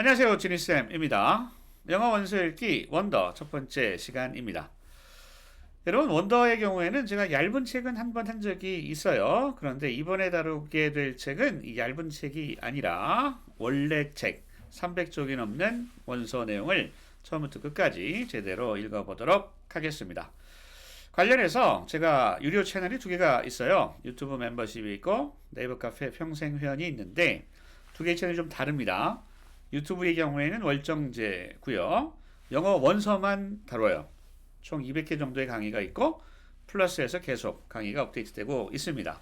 안녕하세요. 지니쌤입니다. 영어 원서 읽기 원더 첫 번째 시간입니다. 여러분 원더의 경우에는 제가 얇은 책은 한 번 한 적이 있어요. 그런데 이번에 다루게 될 책은 이 얇은 책이 아니라 원래 책 300쪽이 넘는 원서 내용을 처음부터 끝까지 제대로 읽어보도록 하겠습니다. 관련해서 제가 유료 채널이 두 개가 있어요. 유튜브 멤버십이 있고 네이버 카페 평생 회원이 있는데 두 개의 채널이 좀 다릅니다. 유튜브의 경우에는 월정제고요. 영어 원서만 다뤄요. 총 200개 정도의 강의가 있고 플러스에서 계속 강의가 업데이트되고 있습니다.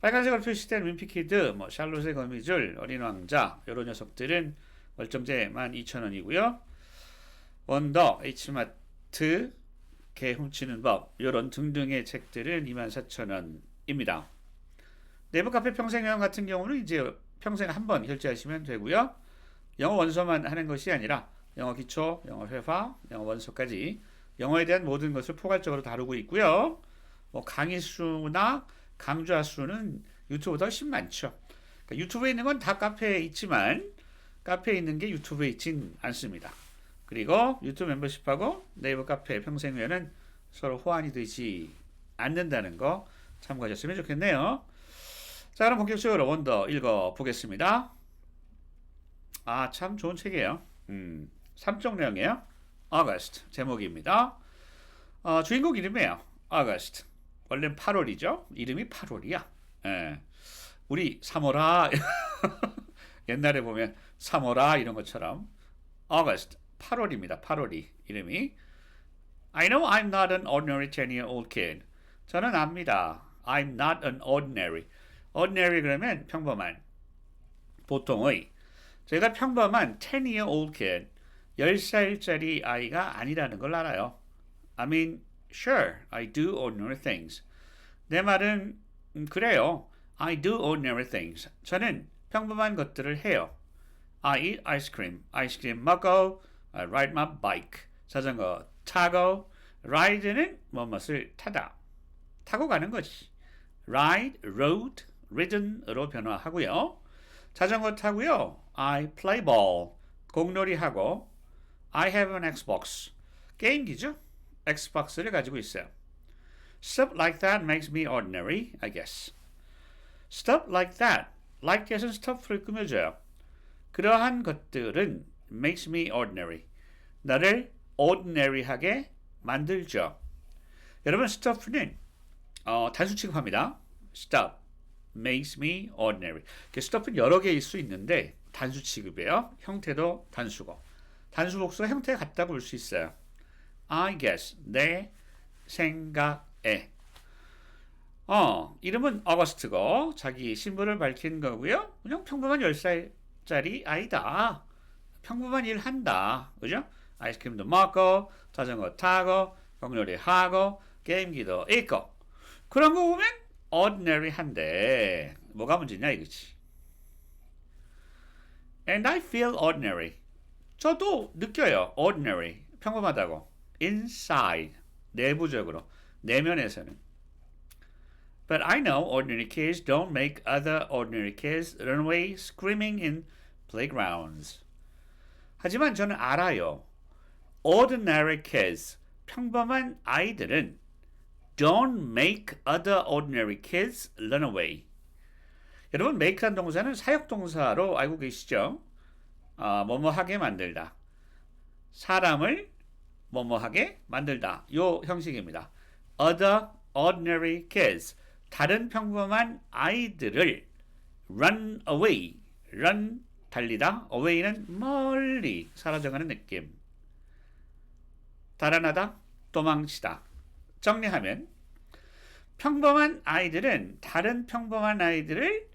빨간색으로 표시된 윈피키드, 뭐 샬롯의 거미줄, 어린 왕자 이런 녀석들은 월정제 12,000원이고요. 원더, H마트, 개 훔치는 법 이런 등등의 책들은 24,000원입니다. 네이버 카페 평생회원 같은 경우는 이제 평생 한 번 결제하시면 되고요. 영어 원서만 하는 것이 아니라 영어 기초, 영어 회화, 영어 원서까지 영어에 대한 모든 것을 포괄적으로 다루고 있고요. 뭐 강의 수나 강좌 수는 유튜브보다 훨씬 많죠. 그러니까 유튜브에 있는 건 다 카페에 있지만 카페에 있는 게 유튜브에 있진 않습니다. 그리고 유튜브 멤버십하고 네이버 카페 평생회는 서로 호환이 되지 않는다는 거 참고하셨으면 좋겠네요. 자, 그럼 본격적으로 원더 읽어 보겠습니다. 아, 참 좋은 책이에요. 음, 삼종령이에요. August 제목입니다. 어, 주인공 이름이에요. August. 원래는 8월이죠. 이름이 8월이야. 예. 우리 3월아 옛날에 보면 3월아 이런 것처럼 August 8월입니다. 8월이 이름이 I know I'm not an ordinary 10-year-old kid. 저는 압니다. I'm not an ordinary. ordinary 그러면 평범한 보통의 제가 평범한 10-year-old kid 10살짜리 아이가 아니라는 걸 알아요. I mean, sure, I do ordinary things. 내 말은 음, 그래요. I do ordinary things. 저는 평범한 것들을 해요. I eat ice cream. 아이스크림 먹고 I ride my bike. 자전거 타고 ride는 뭐뭇을 타다. 타고 가는 거지. ride, rode, ridden으로 변화하고요. 자전거 타고요. I play ball. 공놀이 하고 I have an Xbox. 게임기죠. 엑스박스를 가지고 있어요. Stuff like that makes me ordinary, I guess. Stuff like that. like that은 stuff를 꾸며줘요. 그러한 것들은 makes me ordinary. 나를 ordinary하게 만들죠. 여러분, stuff는 어, 단수 취급합니다. stuff makes me ordinary. stuff는 여러 개일 수 있는데 단수 취급이에요. 형태도 단수고. 단수 복수가 형태가 같다고 볼수 있어요. I guess 내 생각에 어 이름은 어거스트고 자기 신분을 밝힌 거고요. 그냥 평범한 10살짜리 아이다. 평범한 일 한다. 그죠? 아이스크림도 먹고 자전거 타고 공놀이 하고 게임기도 있고 그런 거 보면 ordinary 한데 뭐가 문제냐 이거지. And I feel ordinary. 저도 느껴요. ordinary. 평범하다고. inside. 내부적으로. 내면에서는. But I know ordinary kids don't make other ordinary kids run away screaming in playgrounds. 하지만 저는 알아요. ordinary kids. 평범한 아이들은 don't make other ordinary kids run away. 여러분, make란 동사는 사역 동사로 알고 계시죠? 어, 뭐뭐하게 만들다. 사람을 뭐뭐하게 만들다. 요 형식입니다. other ordinary kids. 다른 평범한 아이들을 run away. run 달리다. away는 멀리 사라져가는 느낌. 달아나다. 도망치다. 정리하면 평범한 아이들은 다른 평범한 아이들을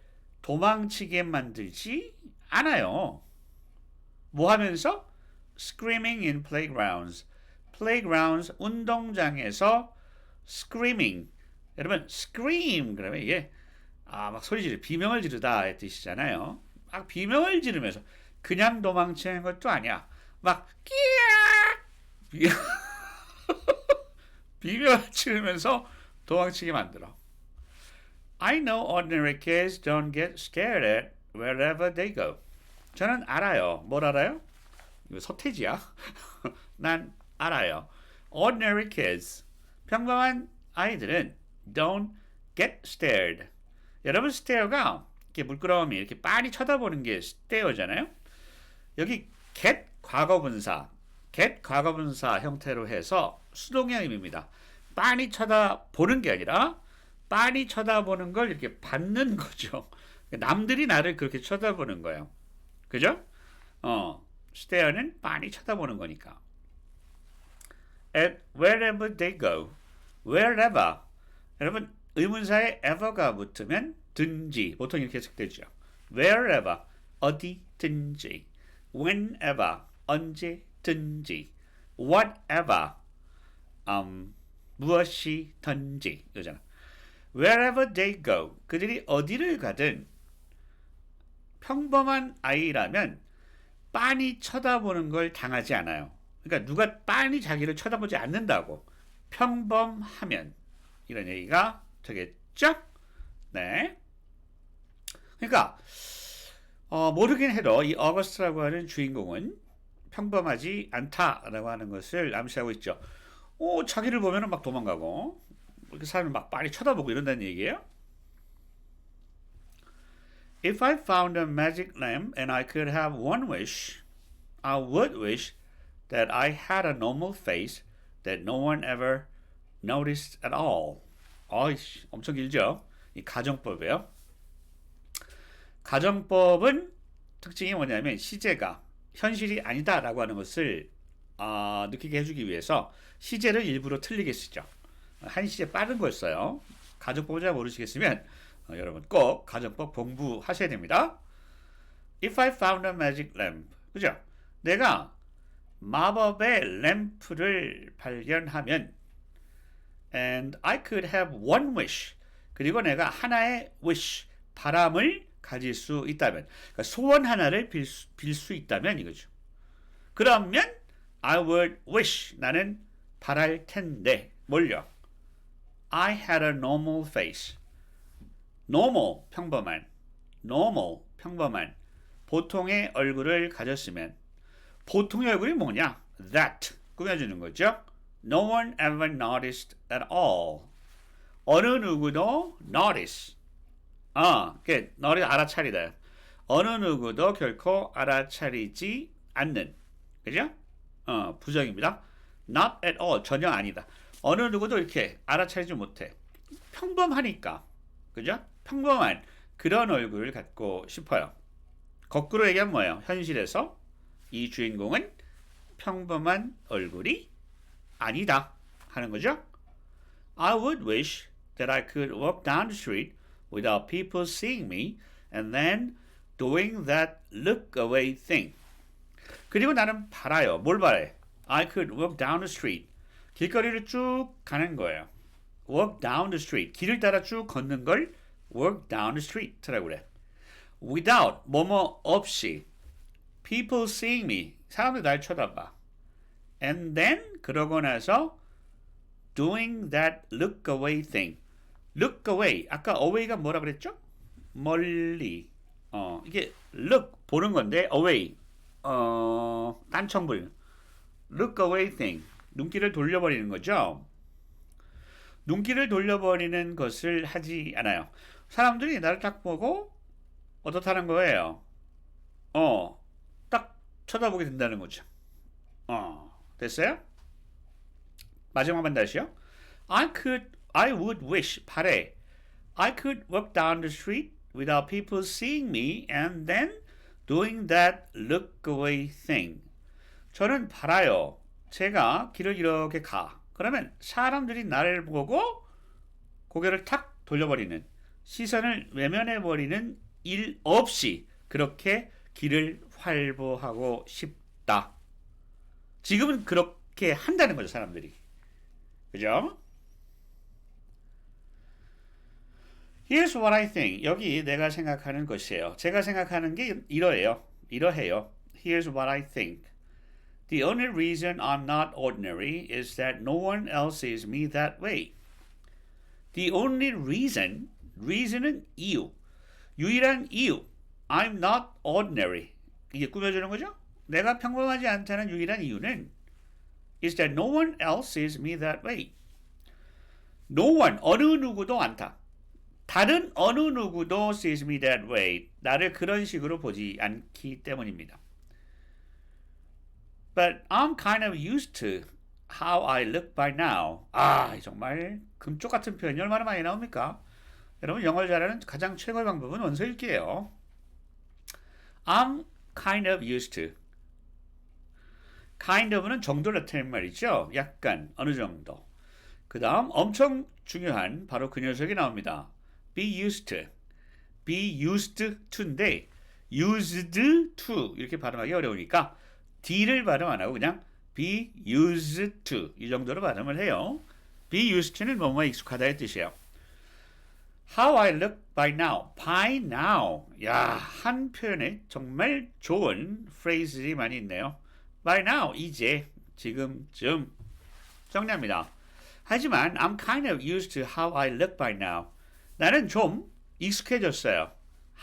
도망치게 만들지 않아요. 뭐 하면서? screaming in playgrounds. playgrounds 운동장에서 screaming. 여러분 scream 그러면 이게 아 막 소리 지르 비명을 지르다의 뜻이잖아요. 막 비명을 지르면서 그냥 도망치는 것도 아니야. 막 끼야 비명을 지르면서 도망치게 만들어. I know ordinary kids don't get scared at wherever they go. 저는 알아요. 뭘 알아요? 이거 서태지야. 난 알아요. Ordinary kids. 평범한 아이들은 don't get stared. 여러분 stare가 이렇게 물끄러미 이렇게 빤히 쳐다보는 게 stare잖아요. 여기 get 과거분사, get 과거분사 형태로 해서 수동형 입니다. 빤히 쳐다보는 게 아니라 빤히 쳐다보는 걸 이렇게 받는 거죠. 남들이 나를 그렇게 쳐다보는 거예요. 그죠? 어, stare는 빤히 쳐다보는 거니까. At wherever they go, wherever. 여러분 의문사에 ever가 붙으면 든지 보통 이렇게 해석되죠. wherever 어디든지, whenever 언제든지, whatever 음, 무엇이든지 이거잖아. Wherever they go, 그들이 어디를 가든 평범한 아이라면 빤히 쳐다보는 걸 당하지 않아요. 그러니까 누가 빤히 자기를 쳐다보지 않는다고 평범하면 이런 얘기가 되겠죠? 네. 그러니까 어, 모르긴 해도 이 어거스트라고 하는 주인공은 평범하지 않다라고 하는 것을 암시하고 있죠. 오, 자기를 보면은 막 도망가고 이렇게 사람을 막 빨리 쳐다보고 이런다는 얘기예요. If I found a magic lamp and I could have one wish, I would wish that I had a normal face that no one ever noticed at all. 어이씨, 엄청 길죠? 이 가정법이에요. 가정법은 특징이 뭐냐면 시제가 현실이 아니다라고 하는 것을 어, 느끼게 해주기 위해서 시제를 일부러 틀리게 쓰죠. 한 시제 빠른 걸 써요. 가정법을 잘 모르시겠으면 어, 여러분 꼭 가정법 공부하셔야 됩니다. If I found a magic lamp, 그죠? 내가 마법의 램프를 발견하면 and I could have one wish 그리고 내가 하나의 wish 바람을 가질 수 있다면 그러니까 소원 하나를 빌 수, 빌 수 있다면 이거죠. 그러면 I would wish 나는 바랄 텐데 뭘요? I had a normal face. normal 평범한 normal 평범한 보통의 얼굴을 가졌으면 보통의 얼굴이 뭐냐? that 꾸며주는 거죠. No one ever noticed at all. 어느 누구도 notice. 아, 그 너를 알아차리다. 어느 누구도 결코 알아차리지 않는. 그죠? 어, 부정입니다. Not at all. 전혀 아니다. 어느 누구도 이렇게 알아차리지 못해. 평범하니까. 그죠? 평범한 그런 얼굴을 갖고 싶어요. 거꾸로 얘기하면 뭐예요? 현실에서 이 주인공은 평범한 얼굴이 아니다 하는 거죠. I would wish that I could walk down the street without people seeing me and then doing that look away thing. 그리고 나는 바라요. 뭘 바래? I could walk down the street. 길거리를 쭉 가는 거예요. walk down the street. 길을 따라 쭉 걷는 걸 walk down the street라고 그래. without 뭐뭐 없이 people seeing me 사람들이 날 쳐다봐. and then 그러고 나서 doing that look away thing. look away. 아까 away가 뭐라 그랬죠? 멀리. 어, 이게 look 보는 건데 away. 어, 딴청불. look away thing. 눈길을 돌려버리는 거죠. 눈길을 돌려버리는 것을 하지 않아요. 사람들이 나를 딱 보고 어떻다는 거예요? 어, 딱 쳐다보게 된다는 거죠. 어, 됐어요? 마지막 한 다시요. I could, I would wish, 바래. I could walk down the street without people seeing me and then doing that look away thing. 저는 바라요. 제가 길을 이렇게 가. 그러면 사람들이 나를 보고 고개를 탁 돌려버리는 시선을 외면해버리는 일 없이 그렇게 길을 활보하고 싶다. 지금은 그렇게 한다는 거죠, 사람들이. 그죠? Here's what I think. 여기 내가 생각하는 것이에요. 제가 생각하는 게 이러해요. 이러해요. Here's what I think. The only reason I'm not ordinary is that no one else sees me that way. The only reason, reason은 이유, 유일한 이유, I'm not ordinary. 이게 꾸며주는 거죠. 내가 평범하지 않다는 유일한 이유는 is that no one else sees me that way. No one, 어느 누구도 않다. 다른 어느 누구도 sees me that way. 나를 그런 식으로 보지 않기 때문입니다. But I'm kind of used to how I look by now. 아, 정말 금쪽 같은 표현이 얼마나 많이 나옵니까? 여러분 영어를 잘하는 가장 최고의 방법은 원서 읽기예요. I'm kind of used to. kind of는 정도를 나타내는 말이죠. 약간, 어느 정도. 그 다음 엄청 중요한 바로 그 녀석이 나옵니다. be used to. be used to인데 used to 이렇게 발음하기 어려우니까 D를 발음 안 하고 그냥 be used to 이 정도로 발음을 해요. be used to는 뭐뭐 익숙하다의 뜻이에요. How I look by now. by now. 야, 한 표현에 정말 좋은 phrase들이 많이 있네요. by now. 이제, 지금쯤. 정리합니다. 하지만 I'm kind of used to how I look by now. 나는 좀 익숙해졌어요.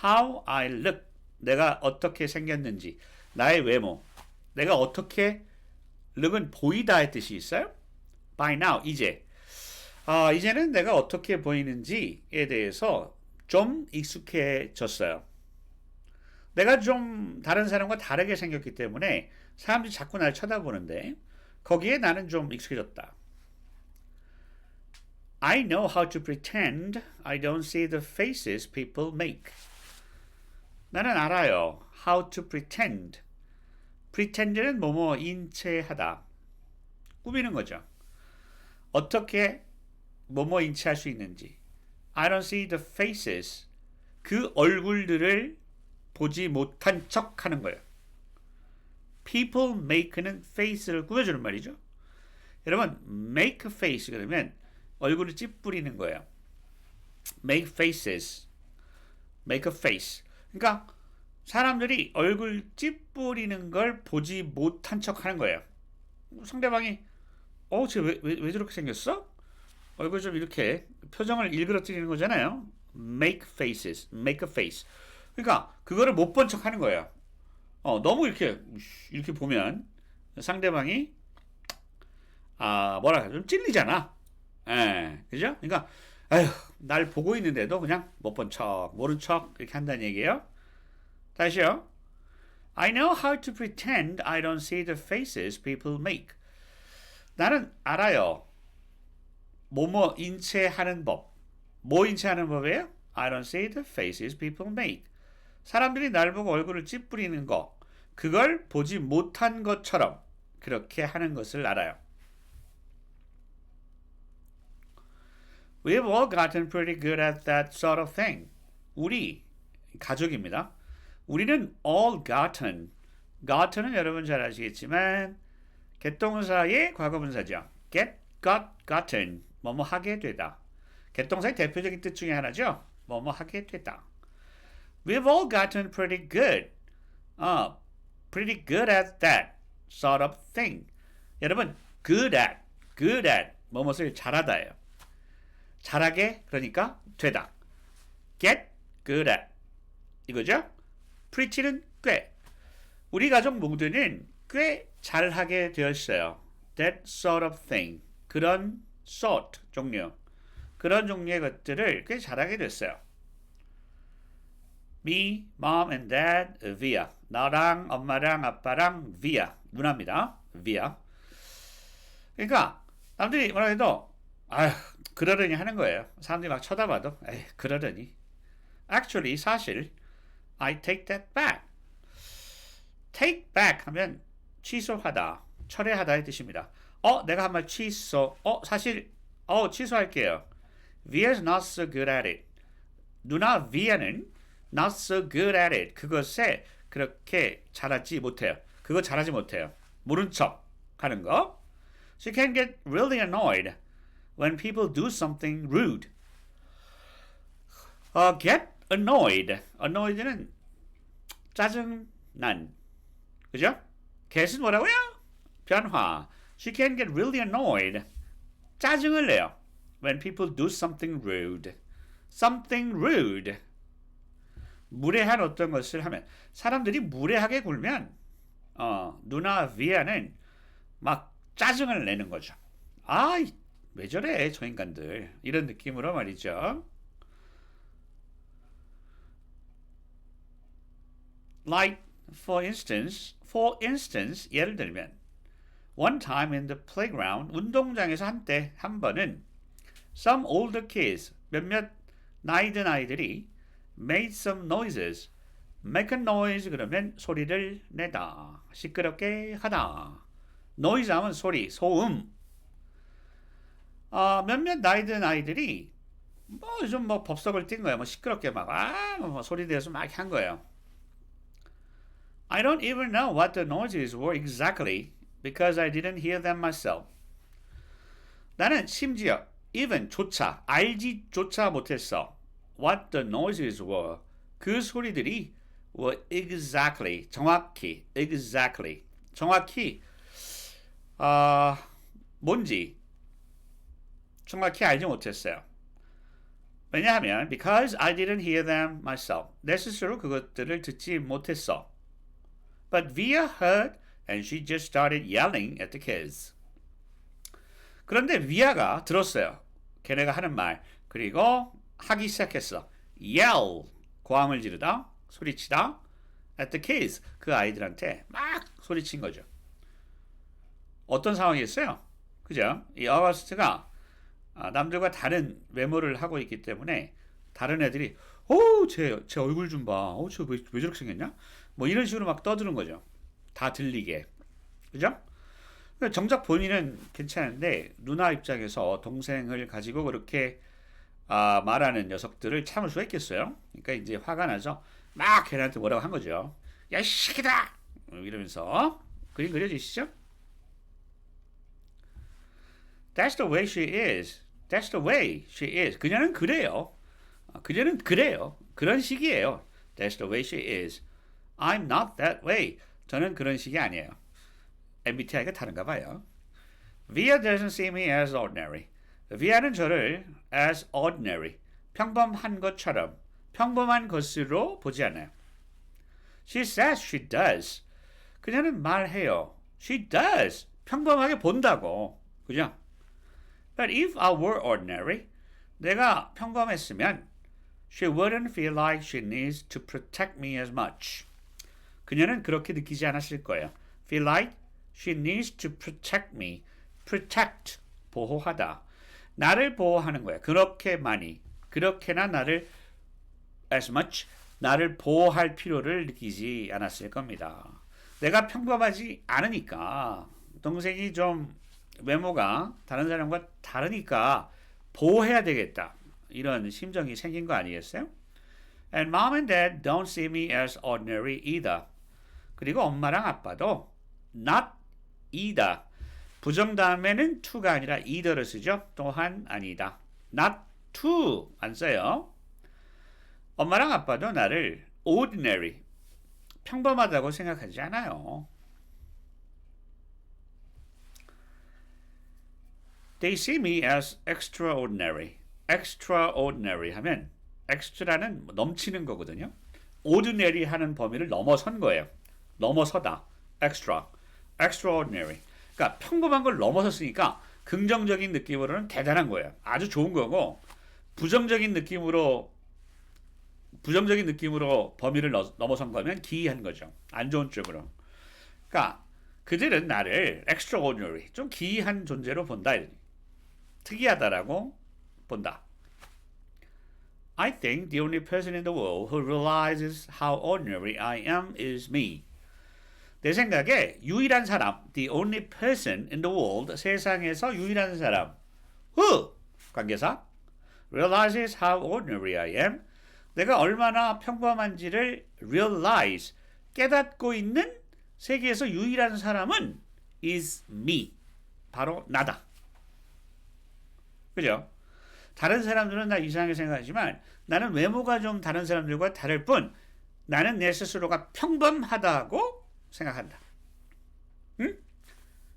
How I look. 내가 어떻게 생겼는지. 나의 외모. 내가 어떻게 look은 보이다의 뜻이 있어요? by now. 이제. 아, 이제는 내가 어떻게 보이는지에 대해서 좀 익숙해졌어요. 내가 좀 다른 사람과 다르게 생겼기 때문에 사람들이 자꾸 날 쳐다보는데 거기에 나는 좀 익숙해졌다. I know how to pretend I don't see the faces people make. 나는 알아요. How to pretend. Pretend는 뭐뭐 인체하다. 꾸미는 거죠. 어떻게 뭐뭐 인체할 수 있는지. I don't see the faces. 그 얼굴들을 보지 못한 척 하는 거예요. people make는 face를 꾸며주는 말이죠. 여러분, make face 그러면 얼굴을 찌푸리는 거예요. make faces. make a face. 그러니까 사람들이 얼굴 찌푸리는 걸 보지 못한 척 하는 거예요. 상대방이 어, 쟤왜 왜, 왜 저렇게 생겼어? 얼굴 좀 이렇게 표정을 일그러뜨리는 거잖아요. make faces, make a face. 그러니까 그거를 못 본 척 하는 거예요. 어, 너무 이렇게 이렇게 보면 상대방이 아 뭐라 좀 찔리잖아. 예, 그죠? 그러니까 아휴 날 보고 있는데도 그냥 못 본 척, 모른 척 이렇게 한다는 얘기예요. 다시요. I know how to pretend I don't see the faces people make. 나는 알아요. 뭐뭐 인체하는 법. 뭐 인체하는 법이에요? I don't see the faces people make. 사람들이 날 보고 얼굴을 찌푸리는 거. 그걸 보지 못한 것처럼 그렇게 하는 것을 알아요. We've all gotten pretty good at that sort of thing. 우리 가족입니다. 우리는 all gotten. gotten은 여러분 잘 아시겠지만 개동사의 과거분사죠. get, got, gotten. 뭐뭐 하게 되다. 개동사의 대표적인 뜻 중에 하나죠. 뭐뭐 하게 되다. We've all gotten pretty good. 어, pretty good at that sort of thing. 여러분, good at, good at, 뭐뭇을 잘하다예요. 잘하게, 그러니까 되다. get good at. 이거죠? Pretty는 꽤. 우리 가족 모두는 꽤 잘하게 되었어요. That sort of thing. 그런 sort, 종류. 그런 종류의 것들을 꽤 잘하게 됐어요. Me, mom and dad, via. 나랑 엄마랑 아빠랑 via. 누나입니다. via. 그러니까 남들이 뭐라 해도 아휴 그러려니 하는 거예요. 사람들이 막 쳐다봐도 에이 그러려니. Actually 사실 I take that back. take back 하면 취소하다, 철회하다의 뜻입니다. 어, 내가 한 말 취소. 어, 사실 어, 취소할게요. Via's not so good at it. 누나 Via는 not so good at it. 그것에 그렇게 잘하지 못해요. 그거 잘하지 못해요. 모른 척 하는 거. She can get really annoyed when people do something rude. 어, get annoyed. annoyed는 짜증난. 그죠? get은 뭐라고요? 변화. She can get really annoyed. 짜증을 내요. When people do something rude. Something rude. 무례한 어떤 것을 하면 사람들이 무례하게 굴면 어, 누나 비아는 막 짜증을 내는 거죠. 아, 왜 저래 저 인간들 이런 느낌으로 말이죠. Like for instance, for instance 예를 들면 one time in the playground 운동장에서 한때 한 번은 some older kids 몇몇 나이 든 아이들이 made some noises make a noise 그러면 소리를 내다 시끄럽게 하다 noise 하면 소리 소음 아, 몇몇 나이 든 아이들이 뭐좀뭐 법석을 띈 거예요 뭐 시끄럽게 막아뭐 소리 내서 막 한 거예요 I don't even know what the noises were exactly because I didn't hear them myself. 나는 심지어 even 조차 알지조차 못했어. What the noises were. 그 소리들이 were exactly 정확히 exactly 정확히 아 뭔지 정확히 알지 못했어요. 왜냐하면 because I didn't hear them myself. 내 스스로 그것들을 듣지 못했어. But Via heard and she just started yelling at the kids. 그런데 비아가 들었어요. 걔네가 하는 말. 그리고 하기 시작했어. yell 고함을 지르다 소리치다 at the kids 그 아이들한테 막 소리친 거죠. 어떤 상황이었어요? 그죠? 이 어거스트가 남들과 다른 외모를 하고 있기 때문에 다른 애들이 오 제 제 얼굴 좀 봐. 어저왜 왜 저렇게 생겼냐? 뭐 이런 식으로 막 떠드는 거죠. 다 들리게. 그죠? 정작 본인은 괜찮은데 누나 입장에서 동생을 가지고 그렇게 아, 말하는 녀석들을 참을 수가 있겠어요? 그러니까 이제 화가 나서 막 걔네한테 뭐라고 한 거죠. 야, 이 새끼다! 이러면서 그림 그려지시죠? That's the way she is. That's the way she is. 그녀는 그래요. 그녀는 그래요. 그런 식이에요. That's the way she is. I'm not that way. 저는 그런 식이 아니에요. MBTI가 다른가 봐요. Via doesn't see me as ordinary. Via는 저를 as ordinary, 평범한 것처럼, 평범한 것으로 보지 않아요. She says she does. 그녀는 말해요. She does. 평범하게 본다고. 그죠? But if I were ordinary, 내가 평범했으면 she wouldn't feel like she needs to protect me as much. 그녀는 그렇게 느끼지 않았을 거예요. Feel like she needs to protect me. Protect, 보호하다. 나를 보호하는 거야. 그렇게 많이, 그렇게나 나를 as much 나를 보호할 필요를 느끼지 않았을 겁니다. 내가 평범하지 않으니까 동생이 좀 외모가 다른 사람과 다르니까 보호해야 되겠다. 이런 심정이 생긴 거 아니겠어요? And mom and dad don't see me as ordinary either. 그리고 엄마랑 아빠도 not 이다. 부정 다음에는 to가 아니라 either를 쓰죠. 또한 아니다. not to 안 써요. 엄마랑 아빠도 나를 ordinary 평범하다고 생각하지 않아요. They see me as extraordinary. extraordinary 하면 extra는 넘치는 거거든요. ordinary 하는 범위를 넘어선 거예요. 넘어서다. extra. extraordinary. 그러니까 평범한 걸 넘어섰으니까 긍정적인 느낌으로는 대단한 거예요. 아주 좋은 거고 부정적인 느낌으로 부정적인 느낌으로 범위를 넘어선 거면 기이한 거죠. 안 좋은 쪽으로. 그러니까 그들은 나를 extraordinary, 좀 기이한 존재로 본다. 특이하다라고 본다. I think the only person in the world who realizes how ordinary I am is me. 내 생각에 유일한 사람, the only person in the world, 세상에서 유일한 사람, who, 관계사, realizes how ordinary I am, 내가 얼마나 평범한지를 realize, 깨닫고 있는 세계에서 유일한 사람은 is me, 바로 나다. 그죠? 다른 사람들은 나 이상하게 생각하지만 나는 외모가 좀 다른 사람들과 다를 뿐 나는 내 스스로가 평범하다고 생각한다. 응?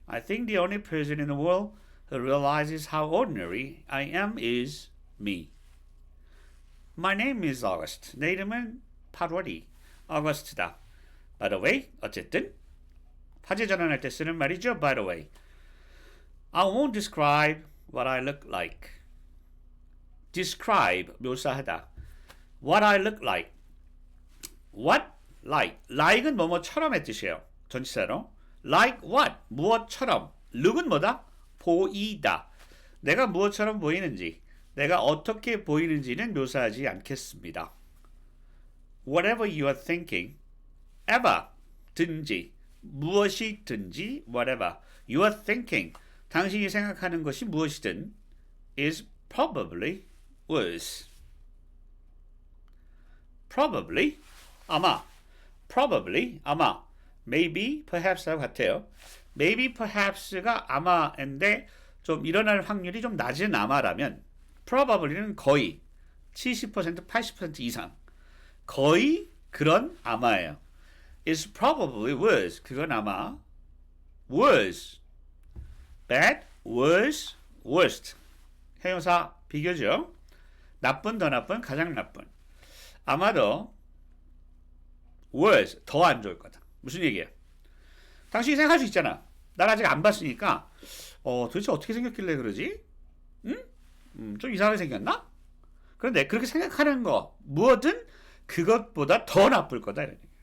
I think the only person in the world who realizes how ordinary I am is me. My name is August. 내 이름은 8월이 August다. By the way, 어쨌든 화제 전환할 때 쓰는 말이죠. By the way, I won't describe what I look like. Describe 묘사하다. What I look like. What like. like은 뭐뭐처럼의 뜻이에요. 전치사로. like what 무엇처럼. look은 뭐다? 보이다. 내가 무엇처럼 보이는지, 내가 어떻게 보이는지는 묘사하지 않겠습니다. Whatever you are thinking, ever 든지 무엇이든지 whatever you are thinking 당신이 생각하는 것이 무엇이든 is probably was. probably 아마 probably 아마 maybe perhaps하고 같아요. maybe perhaps가 아마인데 좀 일어날 확률이 좀 낮은 아마라면 probably는 거의 70% 80% 이상 거의 그런 아마예요. is probably was 그건 아마 was bad was worst 형용사 비교죠. 나쁜 더 나쁜 가장 나쁜 아마도 was 더안 좋을 거다. 무슨 얘기예요? 당신이 생각할 수 있잖아. 난 아직 안 봤으니까 어 도대체 어떻게 생겼길래 그러지? 응? 음, 좀 이상하게 생겼나? 그런데 그렇게 생각하는 거 무엇든 그것보다 더 나쁠 거다 이런 얘기예요.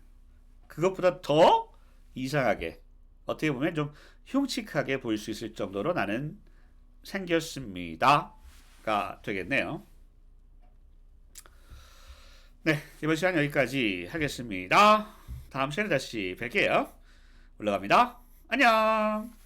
그것보다 더 이상하게 어떻게 보면 좀 흉측하게 보일 수 있을 정도로 나는 생겼습니다가 되겠네요. 네, 이번 시간 여기까지 하겠습니다. 다음 시간에 다시 뵐게요. 올라갑니다. 안녕!